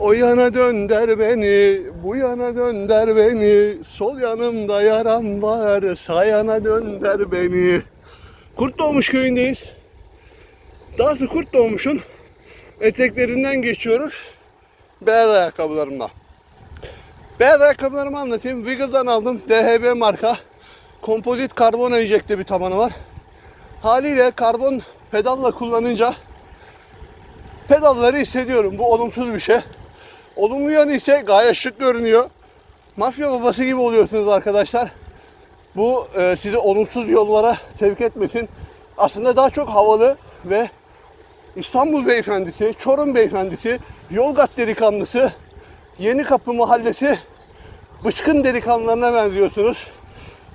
O yana dönder beni, bu yana dönder beni. Sol yanımda yaram var, sağ yana dönder beni. Kurt Doğmuş köyündeyiz. Dahası Kurt Doğmuş'un eteklerinden geçiyoruz. Beyaz ayakkabılarımla. Beyaz ayakkabılarımı anlatayım. Wiggle'dan aldım. DHB marka. Kompozit karbon enjekte bir tabanı var. Haliyle karbon pedalla kullanınca pedalları hissediyorum. Bu olumsuz bir şey. Olumlu yanı ise gayet şık görünüyor. Mafya babası gibi oluyorsunuz arkadaşlar. Bu e, sizi olumsuz yollara sevk etmesin. Aslında daha çok havalı ve İstanbul beyefendisi, Çorum beyefendisi, Yolgat delikanlısı, Yeni Kapı mahallesi bıçkın delikanlılarına benziyorsunuz.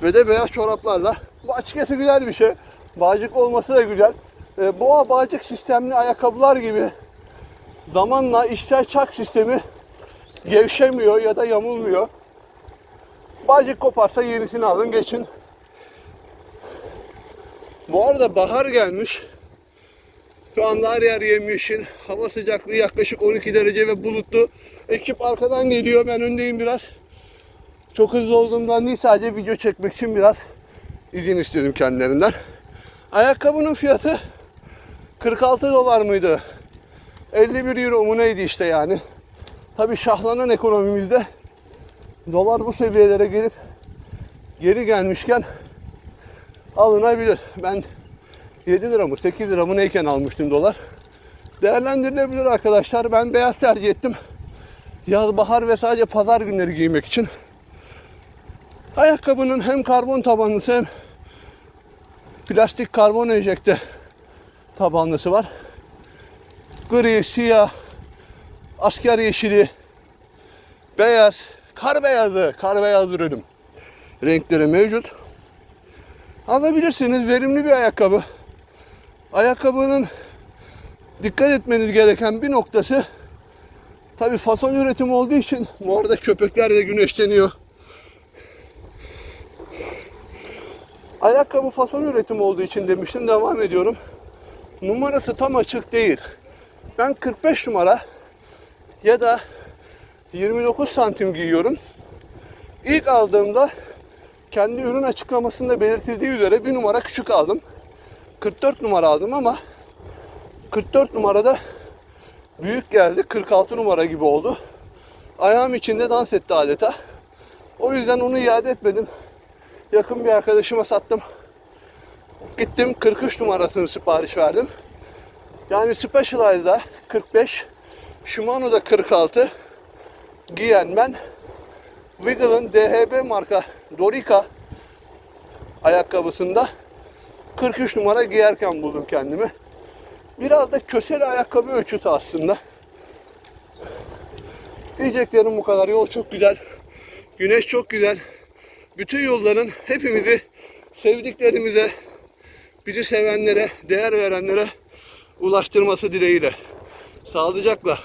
Ve de beyaz çoraplarla. Bu açıkçası güzel bir şey. Bağcık olması da güzel. E, boğa bağcık sistemli ayakkabılar gibi zamanla içsel çak sistemi gevşemiyor ya da yamulmuyor. Bağcık koparsa yenisini alın geçin. Bu arada bahar gelmiş. Şu anda her yer yemyeşil. Hava sıcaklığı yaklaşık 12 derece ve bulutlu. Ekip arkadan geliyor. Ben öndeyim biraz. Çok hızlı olduğumdan değil sadece video çekmek için biraz izin istedim kendilerinden. Ayakkabının fiyatı 46 dolar mıydı? 51 euro mu neydi işte yani. Tabi şahlanan ekonomimizde dolar bu seviyelere gelip geri gelmişken alınabilir. Ben 7 lira mı 8 lira mı neyken almıştım dolar. Değerlendirilebilir arkadaşlar. Ben beyaz tercih ettim. Yaz, bahar ve sadece pazar günleri giymek için. Ayakkabının hem karbon tabanlısı hem plastik karbon enjekte tabanlısı var. Gri, siyah, asker yeşili, beyaz, kar beyazı, kar beyaz ürünüm. Renkleri mevcut. Alabilirsiniz. Verimli bir ayakkabı. Ayakkabının dikkat etmeniz gereken bir noktası tabi fason üretimi olduğu için arada köpekler de güneşleniyor. Ayakkabı fason üretimi olduğu için demiştim devam ediyorum. Numarası tam açık değil. Ben 45 numara ya da 29 santim giyiyorum. İlk aldığımda kendi ürün açıklamasında belirtildiği üzere bir numara küçük aldım. 44 numara aldım ama 44 numarada büyük geldi. 46 numara gibi oldu. Ayağım içinde dans etti adeta. O yüzden onu iade etmedim. Yakın bir arkadaşıma sattım. Gittim 43 numarasını sipariş verdim. Yani Specialized'da 45, Shimano'da 46 giyen ben Wiggle'ın DHB marka Dorica ayakkabısında 43 numara giyerken buldum kendimi. Biraz da köseli ayakkabı ölçüsü aslında. Diyeceklerim bu kadar. Yol çok güzel. Güneş çok güzel. Bütün yolların hepimizi sevdiklerimize, bizi sevenlere, değer verenlere ulaştırması dileğiyle. Sağlıcakla.